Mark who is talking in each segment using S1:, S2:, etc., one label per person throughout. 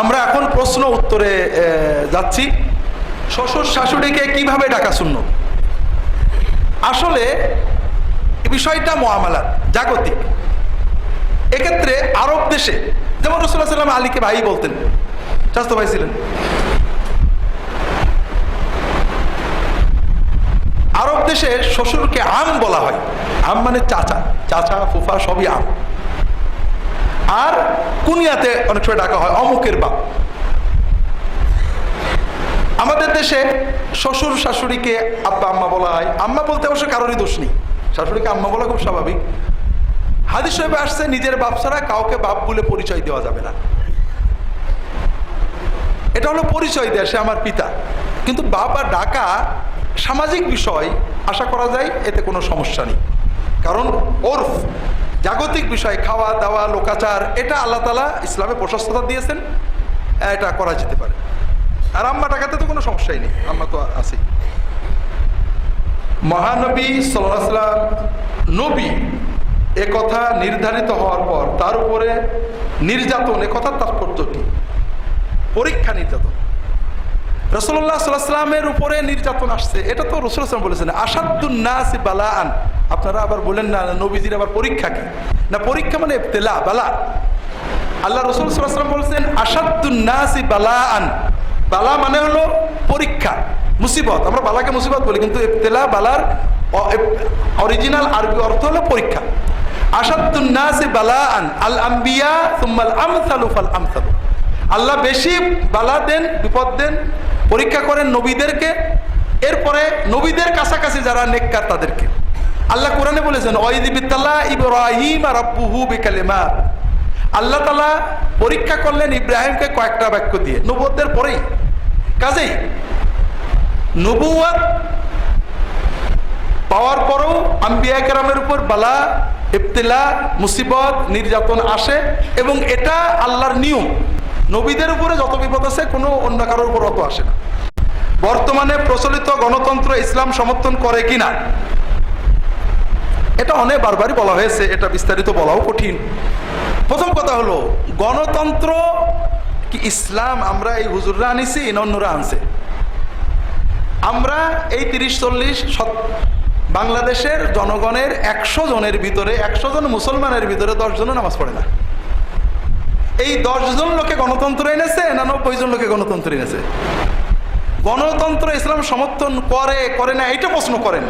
S1: আমরা এখন প্রশ্ন উত্তরে যাচ্ছি। শ্বশুর শাশুড়িকে কীভাবে ডাকা শূন্য? আসলে বিষয়টা মহামালার, জাগতিক। এক্ষেত্রে আরব দেশে, যেমন রসুল্লাহ সাল্লাম আলীকে ভাই বলতেন স্বাস্থ্য ভাই ছিলেন। আরব দেশে শ্বশুরকে আম বলা হয়। আম মানে চাচা চাচা, ফুফা সবই আম। আর কুনিয়াতে অনেক সময় ডাকা হয়, অমুকের বাপ। আমাদের দেশে শ্বশুর শাশুড়িকে আব্বা আম্মা বলা হয়। আম্মা বলতে অবশ্য কারোরই দোষ নেই। শাশুড়িকে আম্মা বলা খুব স্বাভাবিক। হাদিস সাহেবে আসছে, নিজের বাপ ছাড়া কাউকে বাপ বলে পরিচয় দেওয়া যাবে না। এটা হলো পরিচয় দেয়, সে আমার পিতা। কিন্তু বাবা ডাকা সামাজিক বিষয়, আশা করা যায় এতে কোনো সমস্যা নেই। কারণ ওরফ জাগতিক বিষয়, খাওয়া, দাওয়া, লোকাচার, এটা আল্লাহ তালা ইসলামে প্রশস্ততা দিয়েছেন, এটা করা যেতে পারে। আর আম্মা টাকাতে তো কোনো সমস্যাই নেই, আম্মা তো আছেই। মহানবী সাল্লাম নবী, এ কথা নির্ধারিত হওয়ার পর, তার উপরে নির্যাতন, এ কথার তাৎপর্য কি? পরীক্ষা নির্যাতন। রসল্লাহ সাল্লামের উপরে নির্যাতন আসছে, এটা তো রসুলাম বলেছেন আসাদুন্নাস বালা আন আপনারা আবার বলেন না, নবীজির আবার পরীক্ষা কি? না, পরীক্ষা মানে তেলা বালা। আল্লাহ রসুল সাল্লাম বলেছেন আসাদুন্নাস বালা আন বালা মানে হলো পরীক্ষা, মুসিবত। আমরা বালাকে মুসিবত বলি, কিন্তু তেলা বালার অরিজিনাল আরবি অর্থ হলো পরীক্ষা। আসাদুন্নাস বালা আন আল আম্বিয়া সুম্মাল আমসালু ফাল আমসালু। আল্লাহ বেশি বালা দেন, বিপদ দেন, পরীক্ষা করেন নবীদেরকে। এরপরে নবীদের কাছাকাছি যারা নেককার তাদেরকে। আল্লাহ কোরআনে বলেছেন আল্লাহ তালা পরীক্ষা করলেন ইব্রাহিমকে কয়েকটা বাক্য দিয়ে নবুয়দের পরেই। কাজেই নবুয়াত পাওয়ার পরও আম্বিয়া উপর বালা, ইবতিলা, মুসিবত, নির্যাতন আসে এবং এটা আল্লাহর নিয়ম। নবীদের উপরে যত বিপদ আছে, কোনো অন্য কারোর উপর অত আসে না। বর্তমানে প্রচলিত গণতন্ত্র ইসলাম সমর্থন করে কিনা? এটা অনেক বারবারই বলা হয়েছে, এটা বিস্তারিত বলাও কঠিন। প্রথম কথা হলো, গণতন্ত্র কি ইসলাম আমরা এই হুজুররা আনিছি না অন্যরা আনছে? আমরা এই তিরিশ চল্লিশ বাংলাদেশের জনগণের একশো জনের ভিতরে, একশো জন মুসলমানের ভিতরে দশ জনও নামাজ পড়ে না। এই দশজন লোকে গণতন্ত্র এনেছে না নব্বই জন লোকে গণতন্ত্র এনেছে? গণতন্ত্র ইসলাম সমর্থন করে করে না এটা প্রশ্ন করেন।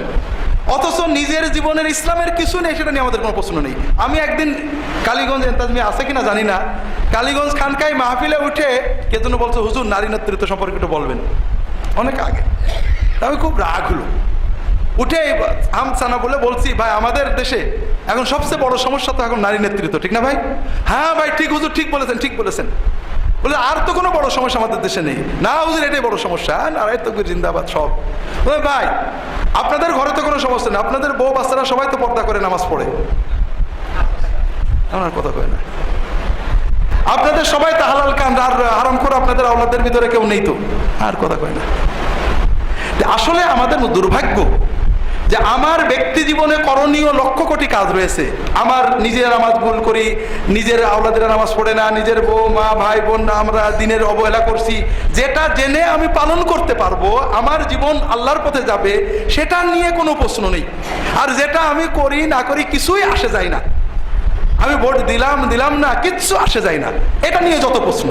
S1: অথচ নিজের জীবনের ইসলামের কিছু নেই, সেটা নিয়ে আমাদের কোনো প্রশ্ন নেই। আমি একদিন কালীগঞ্জ এন্তাজমি আছে কিনা জানি না। কালীগঞ্জ খানকায় মাহফিলে উঠে কে যেন বলছে, হুজুর, নারী নেতৃত্ব সম্পর্কে একটু বলবেন। অনেক আগে। আমি খুব রাগ হলো। উঠে আমসানা বলে বলছি, ভাই, আমাদের দেশে এখন সবচেয়ে বড় সমস্যা তো এখন নারী নেতৃত্ব, ঠিক না ভাই? হ্যাঁ ভাই, ঠিক হুজুর, ঠিক বলেছেন ঠিক বলেছেন। বলে, আর তো কোনো বড় সমস্যা আমাদের দেশে নেই। না হুজুর, এটাই বড় সমস্যা। হ্যাঁ নারায় তো জিন্দাবাদ সব। বলে, ভাই, আপনাদের ঘরে তো কোনো সমস্যা নেই। আপনাদের বউ বাচ্চারা সবাই তো পর্দা করে, নামাজ পড়ে। আমার কথা কয় না। আপনাদের সবাই তো হালাল কান আর হারাম করে আপনাদের আওলাদের ভিতরে কেউ নেই তো। আর কথা কয় না। আসলে আমাদের দুর্ভাগ্য যে আমার ব্যক্তি জীবনে করণীয় লক্ষ কোটি কাজ রয়েছে। আমার নিজের নামাজ ভুল করি, নিজের আওলাদের নামাজ পড়ে না, নিজের বউ, মা, ভাই, বোন, আমরা দিনের অবহেলা করছি। যেটা জেনে আমি পালন করতে পারব, আমার জীবন আল্লাহর পথে যাবে, সেটা নিয়ে কোনো প্রশ্ন নেই। আর যেটা আমি করি, না করি, কিছুই আসে যায় না। আমি ভোট দিলাম দিলাম না, কিচ্ছু আসে যায় না। এটা নিয়ে যত প্রশ্ন।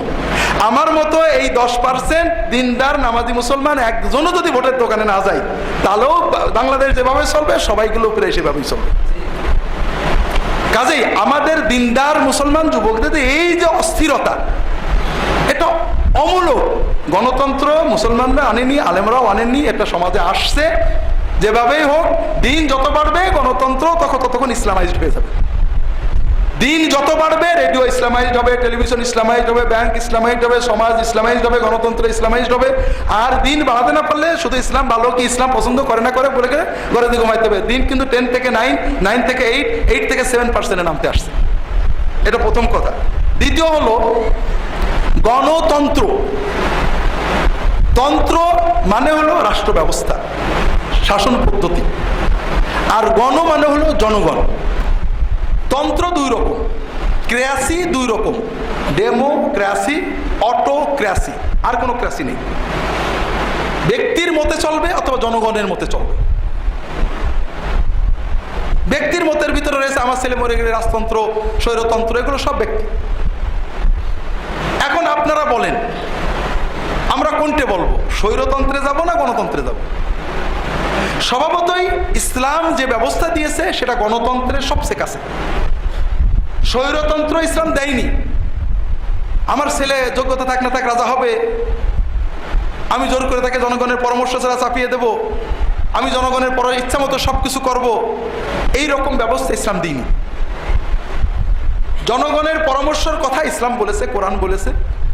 S1: আমার মতো এই দশ পার্সেন্ট দিনদার, নামাজি মুসলমান একজনও যদি ভোটের দোকানে না যায়, তাহলেও বাংলাদেশ যেভাবে চলবে, সবাইগুলো প্রায় সেভাবেই চলবে। কাজেই আমাদের দিনদার মুসলমান যুবকদের এই যে অস্থিরতা, এটা অমূলক। গণতন্ত্র মুসলমানরা আনেনি, আলেমরাও আনেনি এটা সমাজে আসছে। যেভাবেই হোক, দিন যত বাড়বে, গণতন্ত্র তখন ততক্ষণ ইসলামাইজড হয়ে যাবে। দিন যত বাড়বে, রেডিও ইসলামাইজড হবে, টেলিভিশন ইসলামাইজড হবে, ব্যাংক ইসলামাইজড হবে, সমাজ ইসলামাইজড হবে, গণতন্ত্র ইসলামাইজড হবে। আর দিন বাড়াতে না পারলে শুধু ইসলাম ভালো কি ইসলাম পছন্দ করে না করে বলে ঘরে দিয়ে ঘুমাইতে হবে। দিন কিন্তু টেন থেকে নাইন নাইন থেকে এইট এইট থেকে সেভেন পার্সেন্টে নামতে আসছে। এটা প্রথম কথা। দ্বিতীয় হলো, গণতন্ত্র। তন্ত্র মানে হলো রাষ্ট্র ব্যবস্থা শাসন পদ্ধতি। আর গণ মানে হলো জনগণ। তন্ত্র দুই রকম ক্রাসি দুই রকম ডেমোক্রাসি অটোক্রাসি আর কোনো ক্রাসি নেই। ব্যক্তির মতে চলবে অথবা জনগণের মতে চলবে। ব্যক্তির মতের ভিতরে রয়েছে আমার ছেলে মরে গেলে রাজতন্ত্র, স্বৈরতন্ত্র, এগুলো সব ব্যক্তি। এখন আপনারা বলেন, আমরা কোনটে বলব? স্বৈরতন্ত্রে যাব না গণতন্ত্রে যাব? স্বভাবতই ইসলাম যে ব্যবস্থা দিয়েছে, সেটা গণতন্ত্রের সবচেয়ে কাছে। স্বৈরতন্ত্র ইসলাম দেয়নি। আমার ছেলে যোগ্যতা থাক না থাক রাজা হবে। আমি জোর করে তাকে জনগণের পরামর্শ ছাড়া চাপিয়ে দেব। আমি জনগণের পর ইচ্ছা মতো সব কিছু করব। এই রকম ব্যবস্থা ইসলাম দিইনি। জনগণের পরামর্শের কথা ইসলাম বলেছে, কোরআন বলেছে।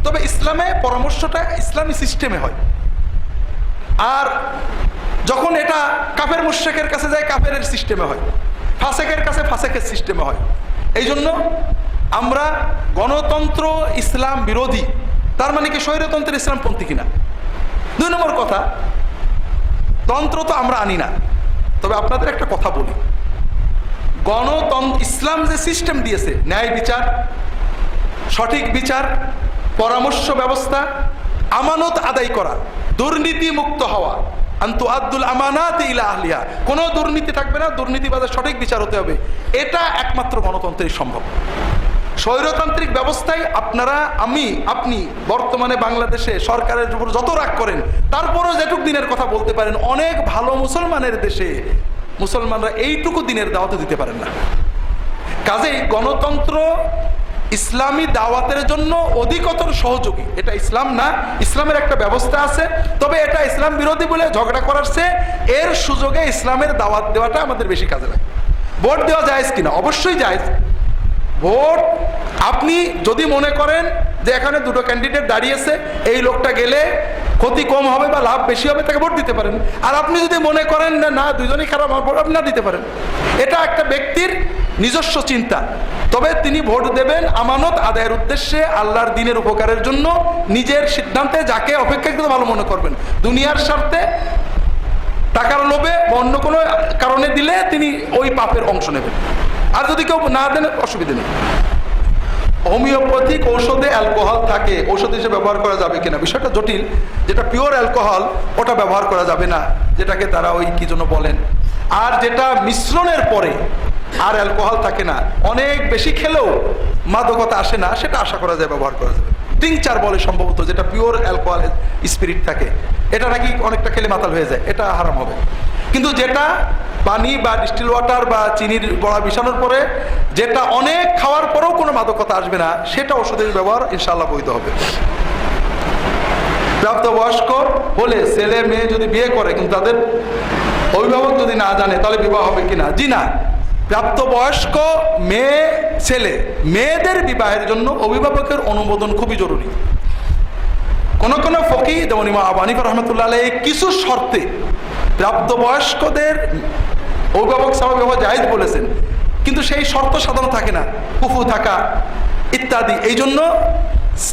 S1: তবে ইসলামে পরামর্শটা ইসলামী সিস্টেমে হয়। আর যখন এটা কাফের মুশ্রেকের কাছে যায় কাফের সিস্টেমে হয়। ফাসেকের কাছে ফাসেকের সিস্টেমে হয়। এই জন্য আমরা গণতন্ত্র ইসলাম বিরোধী, তার মানে কি স্বৈরতন্ত্রের ইসলামপন্থী কিনা? দুই নম্বর কথা, তন্ত্র তো আমরা আনি না। তবে আপনাদের একটা কথা বলি। গণতন্ত্র, ইসলাম যে সিস্টেম দিয়েছে, ন্যায় বিচার, সঠিক বিচার, পরামর্শ ব্যবস্থা, আমানত আদায় করা দুর্নীতি মুক্ত হওয়া আন্তু আমানাত ইলা আহলিয়া কোনো দুর্নীতি থাকবে না দুর্নীতিবাদের সঠিক বিচার হতে হবে। এটা একমাত্র গণতন্ত্রেই সম্ভব। স্বৈরতান্ত্রিক ব্যবস্থায় আপনারা, আমি, আপনি, বর্তমানে বাংলাদেশে সরকারের উপর যত রাগ করেন, তারপরও যেটুক দিনের কথা বলতে পারেন, অনেক ভালো মুসলমানের দেশে মুসলমানরা এইটুকু দিনের দাওয়াতে দিতে পারেন না। কাজেই গণতন্ত্র ইসলামী দাওয়াতের জন্য অধিকতর সহযোগী। এটা ইসলাম না, ইসলামের একটা ব্যবস্থা আছে। তবে এটা ইসলাম বিরোধী বলে ঝগড়া করার এর সুযোগে ইসলামের দাওয়াত দেওয়াটা আমাদের বেশি কাজে লাগে। ভোট দেওয়া যায় কিনা? অবশ্যই যায় ভোট, আপনি যদি মনে করেন যে এখানে দুটো ক্যান্ডিডেট দাঁড়িয়েছে, এই লোকটা গেলে ক্ষতি কম হবে বা লাভ বেশি হবে, তাকে ভোট দিতে পারেন। আর আপনি যদি মনে করেন না, দুজনই খারাপ ভোট আপনি না দিতে পারেন। এটা একটা ব্যক্তির নিজস্ব চিন্তা। তবে তিনি ভোট দেবেন আমানত আদায়ের উদ্দেশ্যে আল্লাহর দিনের উপকারের জন্য নিজের সিদ্ধান্তে যাকে অপেক্ষাকৃত ভালো মনে করবেন। দুনিয়ার স্বার্থে টাকার লোভে বা অন্য কোনো কারণে দিলে তিনি ওই পাপের অংশ নেবেন। আর যদি কেউ না দেন, অসুবিধা নেই। হোমিওপ্যাথিক ঔষধে অ্যালকোহল থাকে, ঔষধ হিসেবে ব্যবহার করা যাবে কিনা? বিষয়টা জটিল। যেটা পিওর অ্যালকোহল ওটা ব্যবহার করা যাবে না, যেটাকে তারা ওই কি জন্য বলেন? আর যেটা মিশ্রণের পরে আর অ্যালকোহল থাকে না। অনেক বেশি খেলেও মাদকতা আসে না, সেটা আশা করা যায়, ব্যবহার করা যাবে টিংচার বলে সম্ভবত যেটা পিওর অ্যালকোহল স্পিরিট থাকে, এটা নাকি অনেকটা খেলে মাতাল হয়ে যায়, এটা হারাম হবে। কিন্তু যেটা পানি বা ডিস্টিল ওয়াটার বা চিনির গড়া মিশানোর পরে যেটা অনেক খাওয়ার পরেও কোনো মাদকতা আসবে না, সেটা ওষুধের ব্যবহার ইনশাল্লাহ বৈধ হবে। প্রাপ্তবয়স্ক হলে ছেলে, মেয়ে যদি বিয়ে করে, কিন্তু তাদের অভিভাবক যদি না জানে, তাহলে বিবাহ হবে কিনা? জি না। প্রাপ্তবয়স্ক মেয়ে, ছেলে। মেয়েদের বিবাহের জন্য অভিভাবকের অনুমোদন খুবই জরুরি। কোন কোনো ফকি, যেমন ইমা আবানিফা রহমতুল্লাহ কিছু শর্তে প্রাপ্তবয়স্কদের অভিভাবক সভা ব্যবহার জায়েজ বলেছেন। কিন্তু সেই শর্ত সাধারণ থাকে না। কুফু থাকা ইত্যাদি। এই জন্য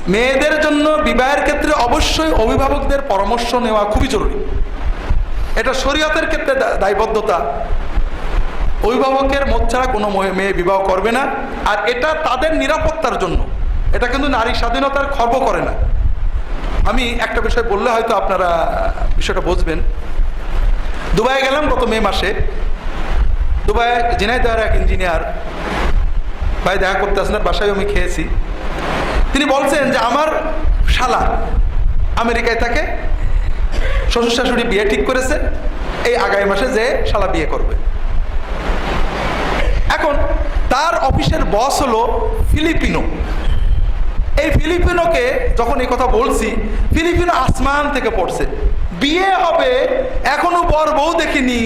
S1: মেয়েদের জন্য বিবাহের ক্ষেত্রে অবশ্যই অভিভাবকদের পরামর্শ নেওয়া খুবই জরুরি। এটা শরীয়তের ক্ষেত্রে দায়বদ্ধতা। অভিভাবকের মত ছাড়া কোনো মেয়ে বিবাহ করবে না। আর এটা তাদের নিরাপত্তার জন্য। এটা কিন্তু নারী স্বাধীনতার খর্ব করে না। আমি একটা বিষয় বললে হয়তো আপনারা বিষয়টা বুঝবেন। দুবাইয়ে গেলাম গত মে মাসে। দুবাই ঝিনাইদহের এক ইঞ্জিনিয়ার ভাই দেখা করতে আসেন বাসায় আমি খেয়েছি। তিনি বলছেন যে, আমার শালা আমেরিকায় থাকে শ্বশুর শাশুড়ি বিয়ে ঠিক করেছে। এই আগামী মাসে যে শালা বিয়ে করবে। এখন তার অফিসের বস হলো ফিলিপিনো। এই ফিলিপিনোকে যখন এই কথা বলছি, ফিলিপিনো আসমান থেকে পড়ছে। বিয়ে হবে, এখনও বর বউ দেখিনি,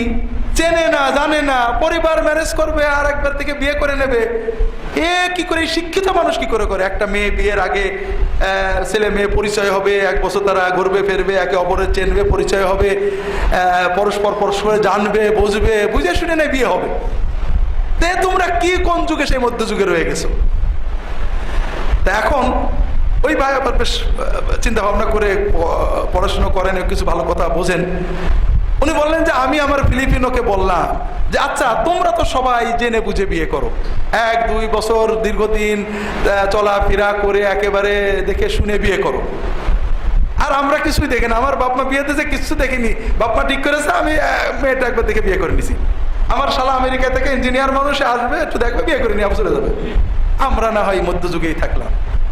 S1: চেনে না, জানে না, পরিবার ম্যারেজ করবে, আর একবার থেকে বিয়ে করে নেবে। এ কি করে শিক্ষিত মানুষ কি করে করে? একটা মেয়ে বিয়ের আগে ছেলে মেয়ে পরিচয় হবে, এক বছর তারা ঘুরবে, ফেরবে, একে অপরের চেনবে, পরিচয় হবে পরস্পর পরস্পর জানবে, বুঝবে, বুঝে শুনে নেই বিয়ে হবে। তে তোমরা কি কোন যুগে সেই মধ্য যুগে রয়ে গেছো? তা এখন ওই ভাই আবার বেশ চিন্তা ভাবনা করে পড়াশুনো করেন কিছু ভালো কথা বোঝেন। উনি বললেন যে, আমি আমার ফিলিপিনোকে বললাম যে আচ্ছা তোমরা তো সবাই জেনে বুঝে বিয়ে করো। এক, দুই বছর দীর্ঘদিন চলাফেরা করে একেবারে দেখে শুনে বিয়ে করো। আর আমরা কিছুই দেখি না। আমার বাপমা বিয়েতে যে কিছু দেখিনি, বাপ মা ঠিক করেছে, আমি মেয়েটা একবার দেখে বিয়ে করে নিছি। আমার শালা আমেরিকা থেকে ইঞ্জিনিয়ার মানুষ আসবে, একটু দেখবে, বিয়ে করে নিয়ে চলে যাবে। আমরা না হয় মধ্যযুগেই থাকলাম।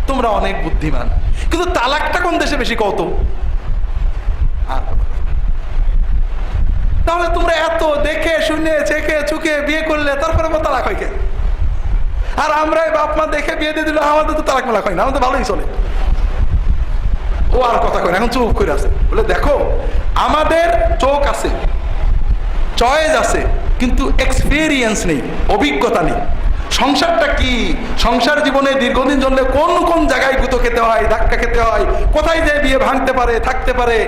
S1: তোমরা অনেক বুদ্ধিমান। কিন্তু তালাকটা কোন দেশে বেশি কত। তাহলে তোমরা এত দেখে, শুনে, চেখে, চুকে বিয়ে করলে তারপরে তালাক হয় কে? আর আমরা বাপ মা দেখে বিয়ে দিয়ে দিল আমাদের তো তালাক মালাক হয় না, আমাদের ভালোই চলে। ও আর কথা কয় এখন চুপ করে আছে। বলে, দেখো, আমাদের চোখ আছে, চয়েস আছে কিন্তু এক্সপিরিয়েন্স নেই, অভিজ্ঞতা নেই। সংসারটা কি? সংসার জীবনে দীর্ঘদিন জন্য কোন কোন জায়গায় গুঁতো খেতে হয়, ধাক্কা খেতে হয়, কোথায় যে বিয়ে ভাঙতে পারে, থাকতে পারে,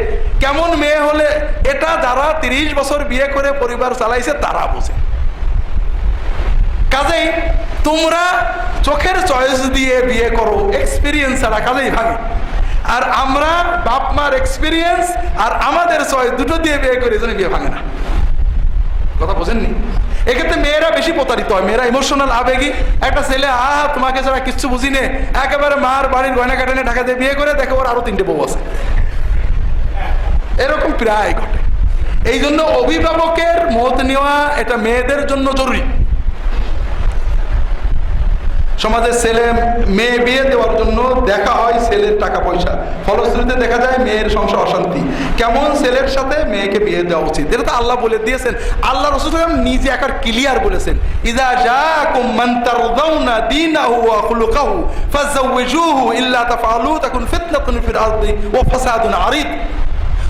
S1: কেমন মেয়ে হলে এটা যারা তিরিশ বছর বিয়ে করে পরিবার চালাইছে, তারা বোঝে। কাজেই তোমরা চোখের চয়েস দিয়ে বিয়ে করো এক্সপিরিয়েন্স ছাড়া কাজেই ভাঙে। আর আমরা বাপ মার এক্সপিরিয়েন্স আর আমাদের চয়েস দুটো দিয়ে বিয়ে করি, এজন্য বিয়ে ভাঙে না। কথা বোঝেননি? এক্ষেত্রে মেয়েরা বেশি প্রতারিত হয়, মেয়েরা ইমোশনাল আবেগী। একটা ছেলে আহ তোমাকে ছাড়া কিচ্ছু বুঝি নে একেবারে মার বাড়ির গয়না কাটানে ঢাকা দিয়ে বিয়ে করে দেখো ওর আরও তিনটে বউ আছে। এরকম প্রায় ঘটে। এই জন্য অভিভাবকের মত নেওয়া এটা মেয়েদের জন্য জরুরি। সমাজের ছেলে, মেয়ে বিয়ে দেওয়ার জন্য দেখা ছেলের টাকা পয়সা। ফলশ্রুতিতে দেখা যায় মেয়ের সংসার অশান্তি। কেমন ছেলের সাথে মেয়েকে বিয়ে দেওয়া উচিত? এটা তো আল্লাহ বলে দিয়েছেন। আল্লাহ রসুল নিজে একার ক্লিয়ার বলেছেন। ইদা জাকুম মান তারদাউনা দীনাহু ওয়া খুলুকাহু ফাযাওয়িজুহু ইল্লা তাফআলু তাকুন ফিতনাতুন ফিল আরদি ওয়া ফাসাদুন আরিদ।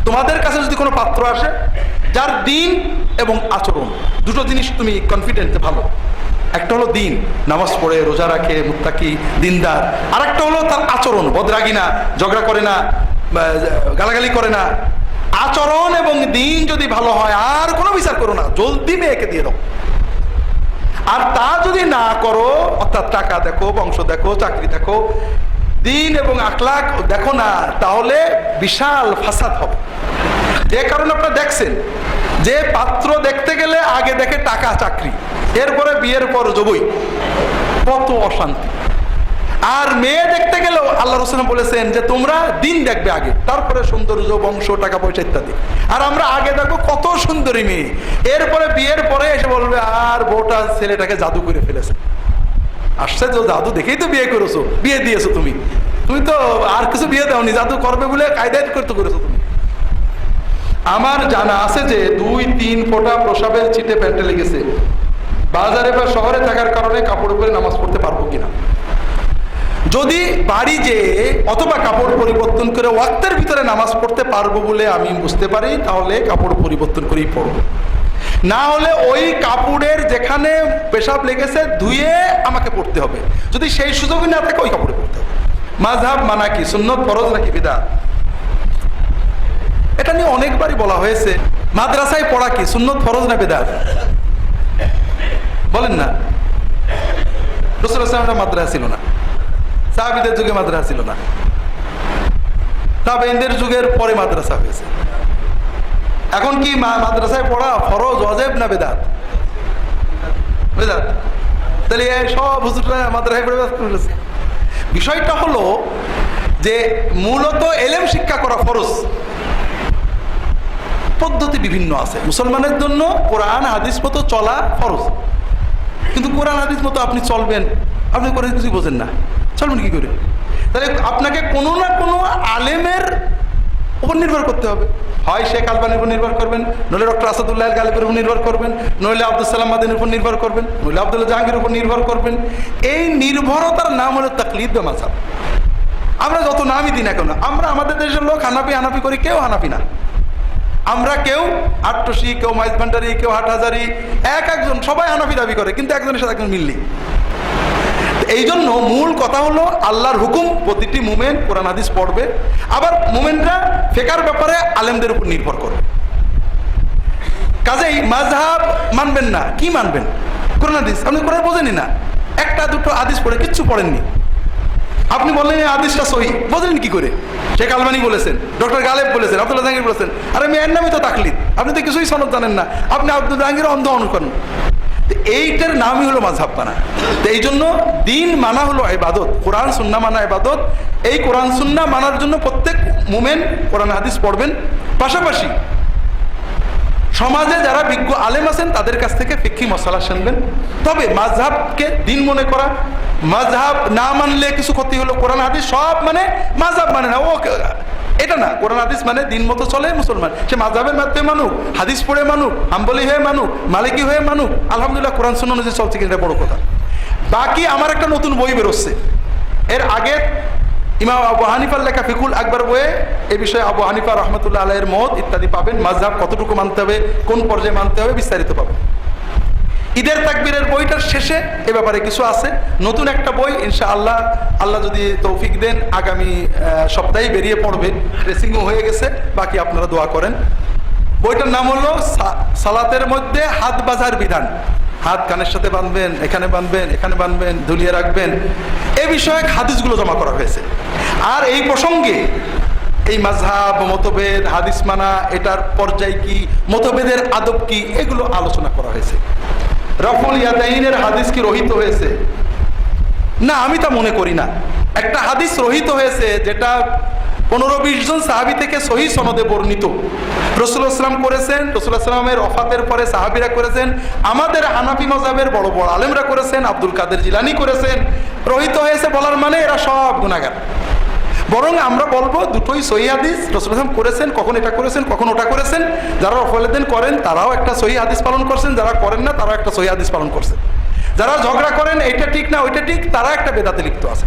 S1: তোমাদের কাছে যদি কোনো পাত্র আসে, যার দিন এবং আচরণ, দুটো জিনিস তুমি কনফিডেন্ট ভালো। একটা হলো দিন, নামাজ পড়ে, রোজা রাখে, মুত্তাকি, দিনদার। আর একটা হলো তার আচরণ বদরাগি না ঝগড়া করে না গালাগালি করে না। আচরণ এবং দিন যদি ভালো হয়, আর কোনো বিচার করো না, জলদি মেয়েকে দিয়ে দাও। আর তা যদি না করো, অর্থাৎ টাকা দেখো, বংশ দেখো, চাকরি দেখো, দিন এবং আখলাক দেখো না, তাহলে বিশাল ফাসাদ হবে। যে কারণে আপনারা দেখছেন, যে পাত্র দেখতে গেলে আগে দেখে টাকা চাকরি, এরপরে বিয়ের পর জবই। কত অশান্তি। আর মেয়ে দেখতে গেলেও আল্লাহ রসুল বলেছেন যে তোমরা দিন দেখবে আগে, তারপরে সৌন্দর্য, বংশ, টাকা পয়সা ইত্যাদি। আর আমরা আগে দেখব কত সুন্দরী মেয়ে। এরপরে বিয়ের পরে এসে বলবে, আর বউটা ছেলেটাকে জাদু করে ফেলেছে। আসছে তো জাদু, দেখেই তো বিয়ে করেছ, বিয়ে দিয়েছ তুমি। তুমি তো আর কিছু বিয়ে দাওনি, জাদু করবে বলে কায়দায় করতে করেছ তুমি। আমার জানা আছে যে দুই, তিন ফোঁটা প্রসাবের চিটে প্যান্টে লেগেছে। বাজারে বা শহরে থাকার কারণে কাপড় পরে নামাজ পড়তে পারব কিনা? যদি বাড়ি যে অথবা কাপড় পরিবর্তন করে ওয়াক্তের ভিতরে নামাজ পড়তে পারব বলে আমি বুঝতে পারি, তাহলে কাপড় পরিবর্তন করেই পড়ব। না হলে ওই কাপড়ের যেখানে পেশাব লেগেছে ধুয়ে আমাকে পড়তে হবে। যদি সেই সুযোগই না থাকে, ওই কাপড়ে পড়তে হবে। মাঝহাব মানা কি সুন্নত ফরজ নাকি বিদা এটা নিয়ে অনেকবারই বলা হয়েছে, মাদ্রাসায় পড়া কি? সুন্নত ফরজ না বেদাত? বলেন না। মাদ্রাসা ছিল না। সাহাবিদের যুগে মাদ্রাসা ছিল না। তাবেইনদের যুগের পরে মাদ্রাসা হয়েছে। এখন কি মাদ্রাসায় পড়া ফরজ অজেব না বেদাত? বেদাত। তাহলে সব মাদ্রাসায় পড়ে বিষয়টা হলো যে মূলত এলেম শিক্ষা করা ফরজ। পদ্ধতি বিভিন্ন আছে। মুসলমানের জন্য কোরআন, হাদিস মতো চলা ফরজ। কিন্তু কোরআন, হাদিস মতো আপনি চলবেন, আপনি করে কিছু বোঝেন না। চলবেন কি করে? তাহলে আপনাকে কোনো না কোনো আলেমের উপর নির্ভর করতে হবে। হয় শেখ আলবানির উপর নির্ভর করবেন, নইলে ডক্টর আসাদুল্লাহ গালিবের উপর নির্ভর করবেন, নইলে আব্দুল সালাম উপর নির্ভর করবেন, নইলে আব্দুল্লাহ জাহাঙ্গীর উপর নির্ভর করবেন। এই নির্ভরতার নাম হলো তাকলিদ মাসাব আমরা যত নামই দিই না কেন, আমরা আমাদের দেশের লোক হানাপি হানাপি করি, কেউ হানাপি না। আমরা কেউ আটটসি কেউ মাইজ ভান্ডারি কেউ হাটহাজারি, এক একজন, সবাই হানাফি দাবি করে, কিন্তু একজনের সাথে একজন মিললি। এই জন্য মূল কথা হলো, আল্লাহর হুকুম, প্রতিটি মুমেন্ট কোরআন, হাদিস পড়বে। আবার মুমেন্টরা ফেকার ব্যাপারে আলেমদের উপর নির্ভর করবে কাজেই মাঝহাব মানবেন না। কি মানবেন? কোরআন, হাদিস। আপনি কোরআন বোঝেনি না। একটা, দুটো হাদিস পড়ে কিচ্ছু পড়েননি। আপনি বললেন এই হাদিসটা সহি। বললেন কি করে? শেখ আলমানি বলেছেন, ডক্টর গালেব বলেছেন, আব্দুল্লাহ জাহাঙ্গীর বলেছেন। আরে মেয়ের নামে তো তাকলিদ। আপনি তো কিছুই সনদ জানেন না। আপনি আব্দুল জাহাঙ্গীর অন্ধ অনুকরণ এইটার নামই হলো মাঝহাব মানা। তো এই জন্য দিন মানা হলো ইবাদত, কোরআন, সুন্না মানা ইবাদত। এই কোরআন, সুন্না মানার জন্য প্রত্যেক মুমেন কোরআন, হাদিস পড়বেন। পাশাপাশি সমাজে যারা বিজ্ঞ আলেম আছেন, তাদের কাছ থেকে ফিক্ষি মশলা শুনবেন। তবে মাঝহাবকে দিন মনে করা মাঝহাব না মানলে কিছু ক্ষতি হলো, কোরআন, হাদিস সব মানে মাঝহাব মানে না। ও, এটা না, কোরআন, হাদিস মানে দিন মতো চলে মুসলমান। সে মাঝহাবের মাধ্যমে মানুক, হাদিস পড়ে মানুক, হাম্বলি হয়ে মানুক, মালিকি হয়ে মানুক, আলহামদুলিল্লাহ কোরআন শুনে অনুযায়ী চলছে কিন্তু বড় কথা। বাকি আমার একটা নতুন বই বেরোচ্ছে। এর আগে ইমাম আবু হানিফার লেখা ফিকুল আকবর বইয়ে এ বিষয়ে আবু হানিফা রহমতুল্লাহ আলাইয়ের মত ইত্যাদি পাবেন। মাঝহাব কতটুকু মানতে হবে কোন পর্যায়ে মানতে হবে বিস্তারিত পাবেন। ঈদের তাকবীরের বইটার শেষে এ ব্যাপারে কিছু আছে। নতুন একটা বই ইনশা আল্লাহ আল্লাহ যদি তৌফিক দেন আগামী আহ, সপ্তাহেই বেরিয়ে পড়বে। ড্রেসিংও হয়ে গেছে বাকি আপনারা দোয়া করেন। বইটার নাম হলো সালাতের মধ্যে হাত বাজার বিধান। হাত কানের সাথে বাঁধবেন, এখানে বাঁধবেন এখানে বাঁধবেন ঝুলিয়ে রাখবেন। এ বিষয়ে হাদিসগুলো জমা করা হয়েছে। আর এই প্রসঙ্গে এই মাঝহাব মতভেদ, হাদিস মানা, এটার পর্যায় কি, মতভেদের আদব কি, এগুলো আলোচনা করা হয়েছে। রফুল ইয়াদাইনের হাদিস কি রহিত হয়েছে? না, আমি তা মনে করি না। একটা হাদিস রহিত হয়েছে যেটা পনেরো বিশ জন সাহাবি থেকে সহি সনদে বর্ণিত। রসুল ইসলাম করেছেন, রসুল ইসলামের অফাতের পরে সাহাবিরা করেছেন, আমাদের হানাফি মজাবের বড় বড় আলেমরা করেছেন, আব্দুল কাদের জিলানি করেছেন, রহিত হয়েছে বলার মানে এরা সব গুণাগার বরং আমরা বলব দুটোই সহি হাদিস, রসুল ইসলাম করেছেন, কখন এটা করেছেন, কখন ওটা করেছেন, যারা রফলেদিন করেন, তারাও একটা সহি হাদিস পালন করছেন, যারা করেন না, তারাও একটা সহি হাদিস পালন করছেন। যারা ঝগড়া করেন, এইটা ঠিক না, ওইটা ঠিক, তারা একটা বেদাতে লিপ্ত আছে।